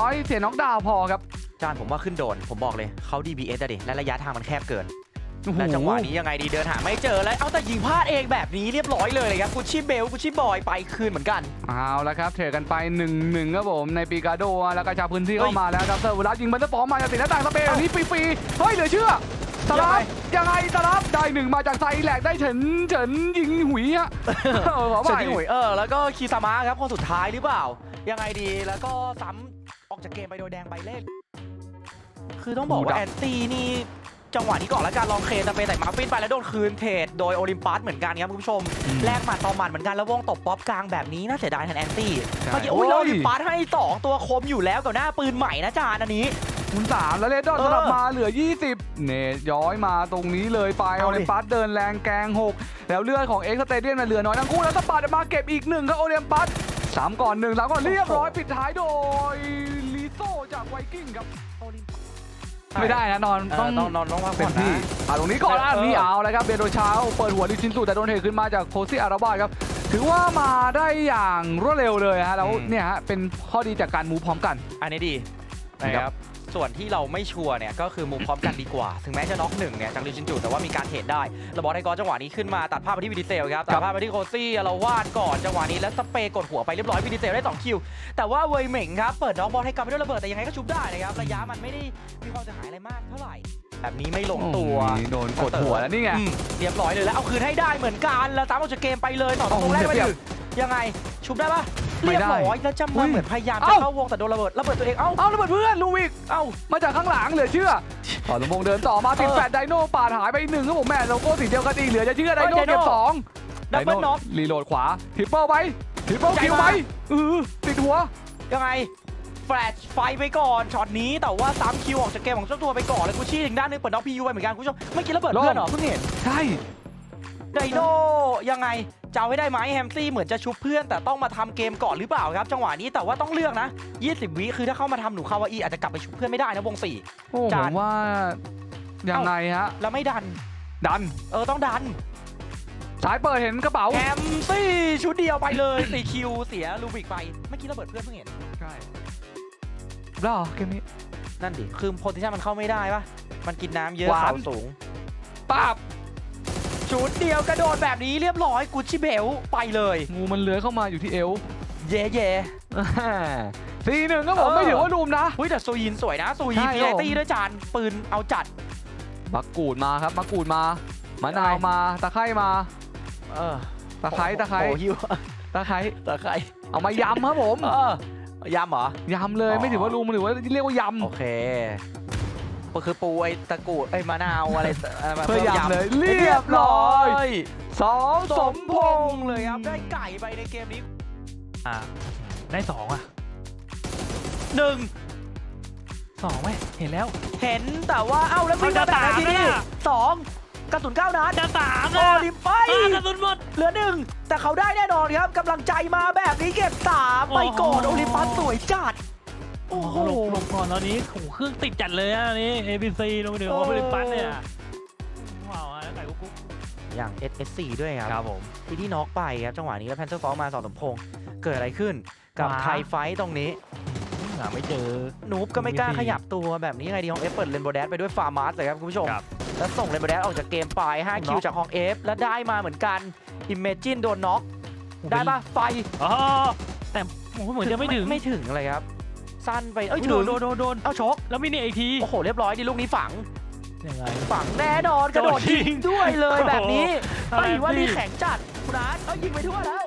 ร้อยเสียน็อกดาวน์พอครับ จานผมว่าขึ้นโดน ผมบอกเลยเขา DBS อะดิและระยะทางมันแคบเกิน โอ้โห และจังหวะนี้ยังไงดีเดินหาไม่เจอแล้วเอาแต่ยิงพลาดเองแบบนี้เรียบร้อยเลยครับกุชชี่เบลกุชชี่บอยไปคืนเหมือนกัน เอาละครับเทรดกันไป1นึครับผมในปีกาโดแล้วก็ชาวพื้นที่เฮ้ยเข้ามาแล้วครับเซอร์วูลัสยิงบันเตอร์ฟอร์มมาจากติดหน้าต่างสเปนเอ้าอันนี้ฟรีๆเฮ้ยเหลือเชื่อสลับยังไงสลับได้หนึ่งมาจากไซแหลกได้เฉินเฉินยิงหุยอะเออขอเฉินไปที่หวยเออแล้วก็คีซามะครับคนสุดท้ายหรือเปล่า ยังไงดีแล้วก็ซ้ำ ออกจากเกมไปโดยแดงใบเล่คือต้องบอกว่าแอนตี้นี่จังหวะนี้ก่อนแล้วการลองเคสเปนแต่มาฟินไปแล้วโดนคืนเทรดโดยโอลิมปัสเหมือนกันครับคุณผู้ชมแลกหมัดต่อหมัดเหมือนกันแล้ววงตบป๊อปกลางแบบนี้น่าเสียดายแทนแอนตี้ใช่เมื่อกี้อุ้ยแล้วโอลิมปัสให้สองตัวคมอยู่แล้วกับหน้าปืนใหม่นะจานอันนี้คูณสามแล้วเลดดอนเออสลับมาเหลือ 20 เนทย้อยมาตรงนี้เลยไปเอาโอดิลิมปัสเดินแรงแกง 6 แล้วเลือดของเอ็กซ์สเตเดียมเหลือน้อยทั้งคู่แล้วสปาดมาเก็บอีกหนึ่งครับโอลิมปัส สามก่อนหนึ่งแล้วก็เรียบร้อยปิดท้ายโดยลิโซจากไวกิ้งครับโอลิมปัสไม่ได้นะนอนเอต้อองต้องนอนต้องพักเป็ผ่อนนที่นะอะตรงนี้ก่อนอะเออนี่เอาแล้วครับเบโดเช้าเปิดหัวลิชินสุแต่โดนเทขึ้นมาจากโคซี่อาราบาครับถือว่ามาได้อย่างรวดเร็วเลยฮะแล้วเนี่ยฮะเป็นข้อดีจากการมูฟพร้อมกัน อันนี้ดีนะนะคครัรับบ ส่วนที่เราไม่ชัวร์เนี่ยก็คือมุมพร้อมกันดีกว่า ถึงแม้จะน็อกหนึ่งเนี่ยจากลิชินจูแต่ว่ามีการเทรดได้ระบอสไทกอจังหวะนี้ขึ้นมาตัดภาพไปที่วิดิเซลครับตัดภาพไปที่โคซี่เราวาดก่อนจังหวะนี้แล้วสเปรย์กดหัวไปเรียบร้อยวิดิเซลได้สองคิวแต่ว่าเวยเหม่งครับเปิดน้องบอลให้กลับไปด้วยระเบิดแต่ยังไงก็ชุบได้นะครับระยะมันไม่ได้มีความเสียหายอะไรมากเท่าไหร่แบบนี้ไม่ลงตัวโอ้ยโดนกดหัวแล้วนี่ไงอืมเรียบร้อยเลยแล้วเอาคืนให้ได้เหมือนกันแล้วตามออกจากเกมไปเลยต่อตรงแรกไปเสีหยบนึ่งยังไง ชุบได้ปะไม่เรียบได้ร้อยแล้วจะอุ้มายเหมือนพยายามจะเอ้า เข้าวงแต่โดนระเบิดระเบิดตัวเองเอ้า เอาระเบิดเพื่อนลูวิกเอ้า มาจากข้างหลังเหลือเชื่อต่อลำวงเดินต่อมาติดเออแฟดไดโน่ปาดหายไปหนึ่งครับผมแม่เราโก้สีเดียวกันอีกเหลือจะเชื่อไดโน่เฮ้ยไดโน่ เก็บสองดับเบิลน็อก รีโหลดขวาทริปเปิลไปทริปเปิลใจคิวมา ไปเออติดหัว ยังไงแฟลชไฟไปก่อนช็อตนี้แต่ว่าซ้ำคิวออกจากเกมของเจ้าตัวไปก่อนแล้วกูชี้ถึงด้านหนึงเปิดน็อกพียูไปเหมือนกันคุณผู้ชมเมื่อกี้ระเบิดเพื่อนเหรอเพิ่งเห็นใช่ ไดโนยังไง จะเอาให้ได้ไหมแฮมซี่เหมือนจะชุบเพื่อน แต่ต้องมาทำเกมก่อนหรือเปล่าครับจังหวะนี้แต่ว่าต้องเลือกนะ 20 วิคือถ้าเข้ามาทำหนูคาวาอีอาจจะกลับไปชุบเพื่อนไม่ได้นะวงสี่โอ้ผจานมว่ายังไงฮะแล้วไม่ดัน ดัน เออต้องดัน สายเปิดเห็นกระเป๋าแฮมซี่ชุดเดียวไปเลยสี่คิวเสียลูบิกไปเมื่อกี้ระเบิดเพื่อนเพิ่งเห็นใช่รอเกมนี้นั่นดิคือโพซิชันมันเข้าไม่ได้ปะมันกินน้ำเยอะหวานเสาสูงป้าบ ชุดเดียวกระโดดแบบนี้เรียบร้อยกุชชี่เบลไปเลย งูมันเลื้อยเข้ามาอยู่ที่เอวเย่เย่สี่หนึ่งก็ผมเออไม่ถือว่ารุมนะเฮ้ยแต่ซูยินสวยนะซูยินใช่พีครัไอบผมตี้ด้วยจานปืนเอาจัดมะกรูดมาครับมะกรูดมามะนาวมาตะไคร้มาเออตะไคร้ตะไคร้โอ้โหหิวตะไคร้ตะไคร้เอามายำครับผมเออยำเหรอยำเลยอ๋อไม่ถือว่ารุมหรือว่าเรียกว่าโอยเคก็ คือปูไอ้ตะกรูดไอ้มะนาวอะไระไรำเพื่อยำเลยเรีเรียยบบร้ร้ออยยสองสสมมพพงงษ์ษ์เลยครับ ได้ไก่ไปในเกมนี้อ่าได้สองอะหนึ่งสองไหมเห็นแล้ว เห็นแต่ว่าเอ้าแล้ววิ่งมาแบบนั้นทีนี้เอาจะตามเนี่ยสองกระสุนเก้านัดจะสามโออะลิมไปอ่ากระสุนหมดเหลือหนึ่งแต่เขาได้แน่นอนครับกำลังใจมาแบบนี้เก็บสามไปก่อนโอ้โอโหลิมปัสสวยจัด โอ้โอ้โหโหลงลงก่อนตอนนี้โอ้โหเครื่องติดจัดเลยอะอันนี้ ABC ลงไปถึงเอโออเปริปัสเนี่ยว้าวอะแล้วไก่กุ๊กกุ๊กอย่าง SSC ด้วยครับ ครับผม ที่ที่น็อกไปครับ จังหวะนี้แล้วแพนเซอร์ฟอมาสองสมพงษ์เกิดอะไรขึ้นกับว้าไทยไฟท์ตรงนี้ หาไม่เจอ นูบก็ไม่กล้า MVP ขยับตัวแบบนี้ยังไงดีของเอฟเปิดเลนโบแดสไปด้วยฟาร์มาสเลยครับคุณผู้ชม ครับแล้วส่งเลนโบแดสออกจากเกมไป5คิวจากของเอฟแล้วได้มาเหมือนกันอิมเมจินโดนน็อกได้ปะไฟอ๋อแต่โอ้โหเหมือนจะไม่ถึง ไม่ถึงเลยครับ สั้นไปเอ้ยโดถึนงโดนโดนโดนเอาชกแล้วมินิอีกทีโอ้โหเรียบร้อยดิลูกนี้ฝังยังไงฝังแน่นอนกระโดดโดดยิยิงงด้วยเลยโอ้โหแบบนี้อะไรไอ้ยว่าพี่นี่แข็งจัดคุณอาร์ตเอายิงไปทั่วแล้ว